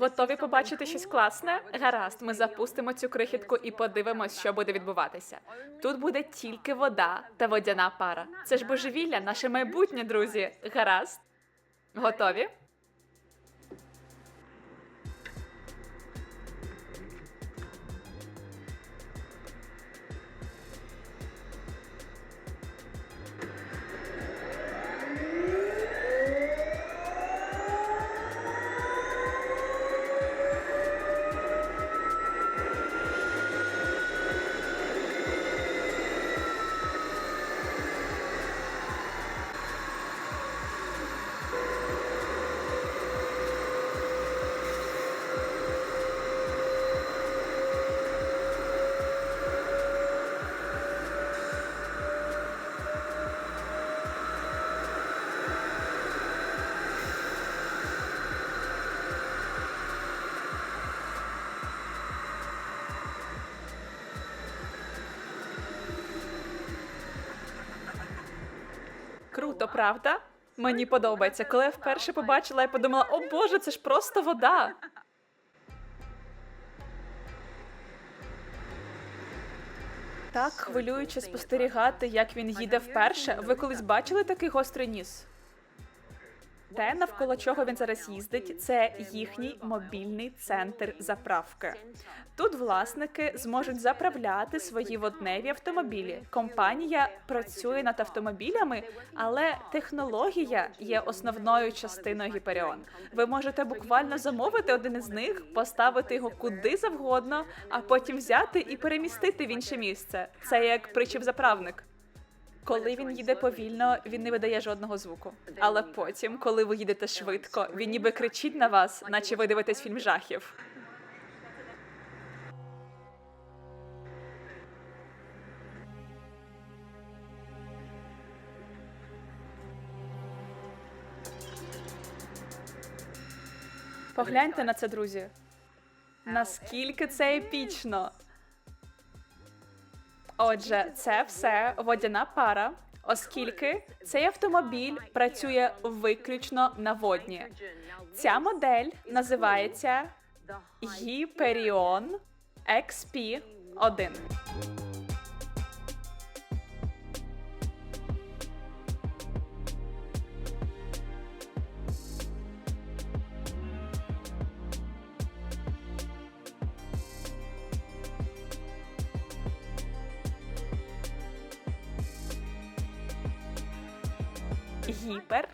Готові побачити щось класне? Гаразд, ми запустимо цю крихітку і подивимось, що буде відбуватися. Тут буде тільки вода та водяна пара. Це ж божевілля, наше майбутнє, друзі. Гаразд. Готові? Круто, правда? Мені подобається. Коли я вперше побачила, я подумала: о боже, це ж просто вода. Так хвилююче спостерігати, як він їде вперше. Ви колись бачили такий гострий ніс? Те, навколо чого він зараз їздить, це їхній мобільний центр заправки. Тут власники зможуть заправляти свої водневі автомобілі. Компанія працює над автомобілями, але технологія є основною частиною Гіперіон. Ви можете буквально замовити один із них, поставити його куди завгодно, а потім взяти і перемістити в інше місце. Це як причіп-заправник. Коли він їде повільно, він не видає жодного звуку. Але потім, коли ви їдете швидко, він ніби кричить на вас, наче ви дивитесь фільм жахів. Погляньте на це, друзі. Наскільки це епічно. Отже, це все водяна пара, оскільки цей автомобіль працює виключно на водні. Ця модель називається Hyperion XP1. Гіпер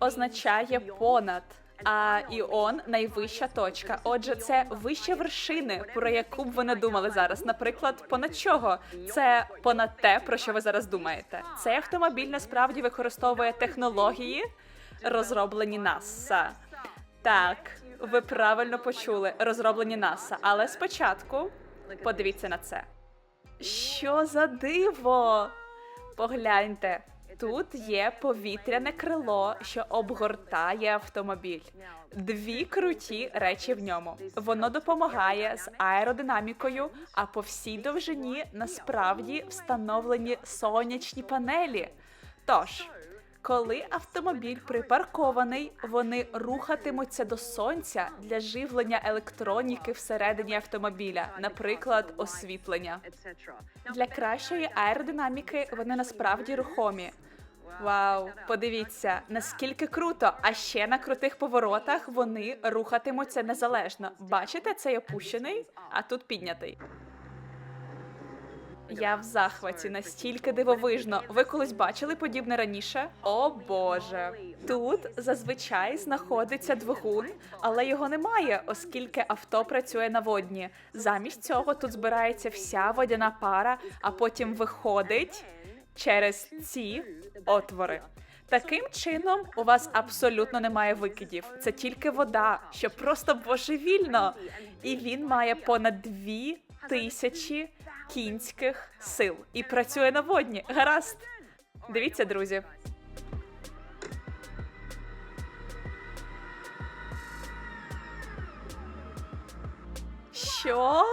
означає понад. А іон найвища точка. Отже, це вище вершини, про яку б ви не думали зараз. Наприклад, понад чого? Це понад те, про що ви зараз думаєте. Цей автомобіль насправді використовує технології, розроблені НАСА. Так, ви правильно почули, розроблені НАСА. Але спочатку подивіться на це. Що за диво? Погляньте. Тут є повітряне крило, що обгортає автомобіль. Дві круті речі в ньому. Воно допомагає з аеродинамікою, а по всій довжині насправді встановлені сонячні панелі. Тож, коли автомобіль припаркований, вони рухатимуться до сонця для живлення електроніки всередині автомобіля, наприклад, освітлення. Для кращої аеродинаміки вони насправді рухомі. Вау, подивіться, наскільки круто! А ще на крутих поворотах вони рухатимуться незалежно. Бачите, цей опущений, а тут піднятий. Я в захваті настільки дивовижно. Ви колись бачили подібне раніше? О Боже, тут зазвичай знаходиться двигун, але його немає, оскільки авто працює на водні. Замість цього тут збирається вся водяна пара, а потім виходить через ці отвори. Таким чином, у вас абсолютно немає викидів. Це тільки вода, що просто божевільно. І він має понад дві тисячі кінських сил і працює на водні. Гаразд. Дивіться, друзі. Що?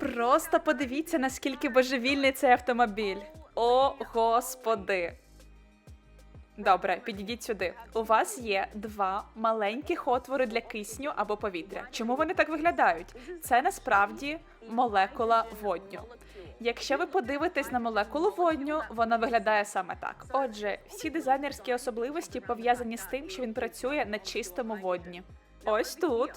Просто подивіться, наскільки божевільний цей автомобіль. О, господи. Добре, підійдіть сюди. У вас є два маленьких отвори для кисню або повітря. Чому вони так виглядають? Це насправді молекула водню. Якщо ви подивитесь на молекулу водню, вона виглядає саме так. Отже, всі дизайнерські особливості пов'язані з тим, що він працює на чистому водні. Ось тут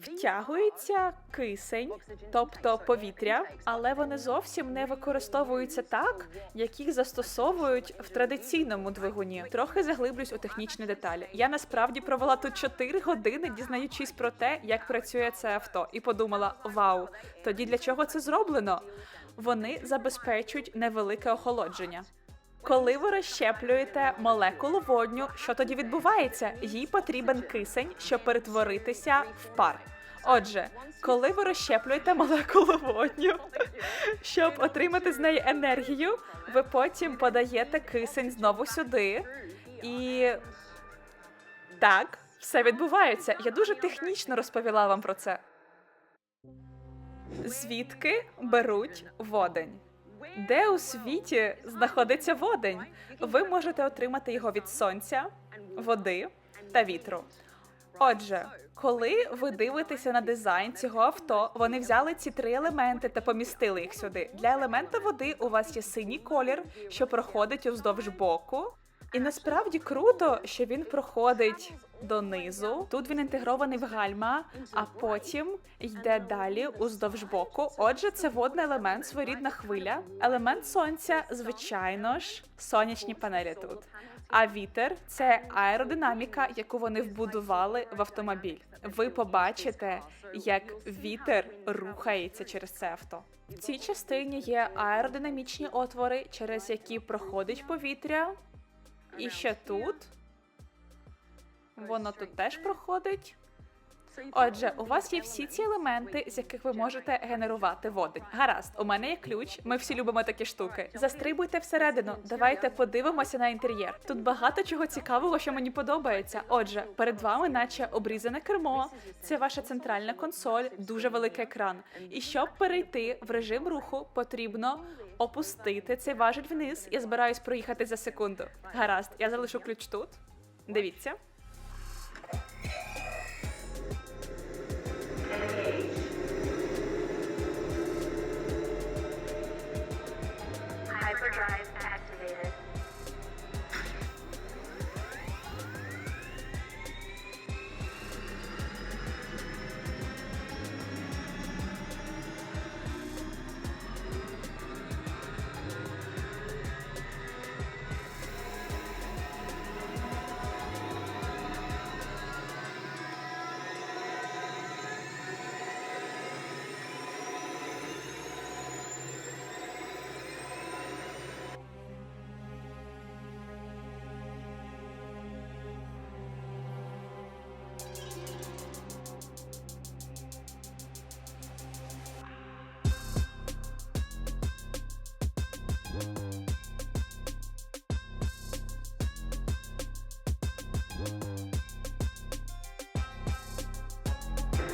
втягується кисень, тобто повітря, але вони зовсім не використовуються так, як їх застосовують в традиційному двигуні. Трохи заглиблюсь у технічні деталі. Я насправді провела тут 4 години, дізнаючись про те, як працює це авто, і подумала: вау, тоді для чого це зроблено? Вони забезпечують невелике охолодження. Коли ви розщеплюєте молекулу водню, що тоді відбувається? Їй потрібен кисень, щоб перетворитися в пар. Отже, коли ви розщеплюєте молекулу водню, щоб отримати з неї енергію, ви потім подаєте кисень знову сюди. І так, все відбувається. Я дуже технічно розповіла вам про це. Звідки беруть водень? Де у світі знаходиться водень? Ви можете отримати його від сонця, води та вітру. Отже, коли ви дивитеся на дизайн цього авто, вони взяли ці три елементи та помістили їх сюди. Для елемента води у вас є синій колір, що проходить уздовж боку. І насправді круто, що він проходить донизу. Тут він інтегрований в гальма, а потім йде далі уздовж боку. Отже, це водний елемент, своєрідна хвиля. Елемент сонця, звичайно ж, сонячні панелі тут. А вітер це аеродинаміка, яку вони вбудували в автомобіль. Ви побачите, як вітер рухається через це авто. В цій частині є аеродинамічні отвори, через які проходить повітря. І ще тут воно тут теж проходить. Отже, у вас є всі ці елементи, з яких ви можете генерувати водень. Гаразд, у мене є ключ. Ми всі любимо такі штуки. Застрибуйте всередину. Давайте подивимося на інтер'єр. Тут багато чого цікавого, що мені подобається. Отже, перед вами, наче обрізане кермо. Це ваша центральна консоль, дуже великий екран. І щоб перейти в режим руху, потрібно опустити цей важіль вниз. Я збираюсь проїхати за секунду. Гаразд, я залишу ключ тут. Дивіться.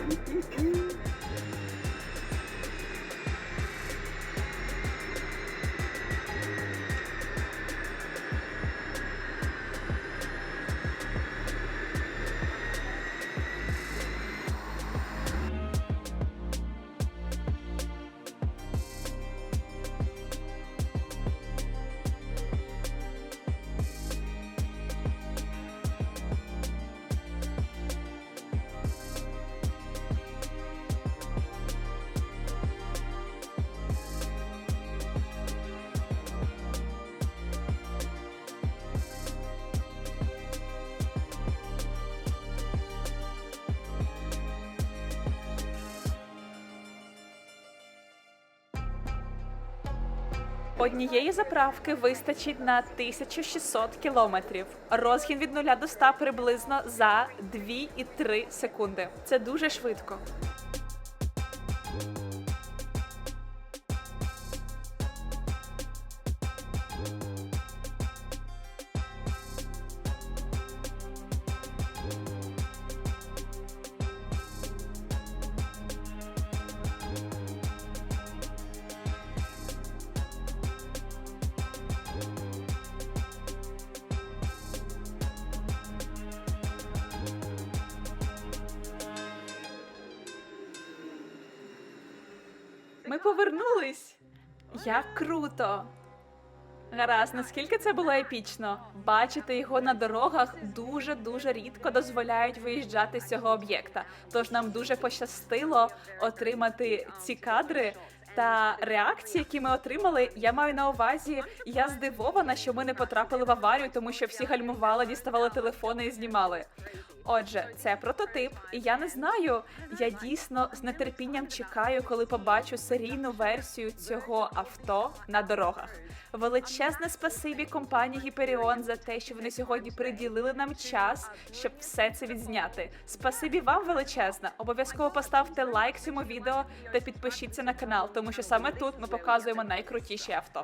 Mm-hmm. Однієї заправки вистачить на 1600 кілометрів. Розгін від 0 до 100 приблизно за 2,3 секунди. Це дуже швидко. Ми повернулись. Як круто! Гаразд, наскільки це було епічно. Бачити його на дорогах дуже дуже рідко дозволяють виїжджати з цього об'єкта. Тож нам дуже пощастило отримати ці кадри. Та реакції, які ми отримали, я маю на увазі, я здивована, що ми не потрапили в аварію, тому що всі гальмували, діставали телефони і знімали. Отже, це прототип, і я не знаю. Я дійсно з нетерпінням чекаю, коли побачу серійну версію цього авто на дорогах. Величезне спасибі компанії Гіперіон за те, що вони сьогодні приділили нам час, щоб все це відзняти. Спасибі вам величезне. Обов'язково поставте лайк цьому відео та підпишіться на канал, тому що саме тут ми показуємо найкрутіші авто.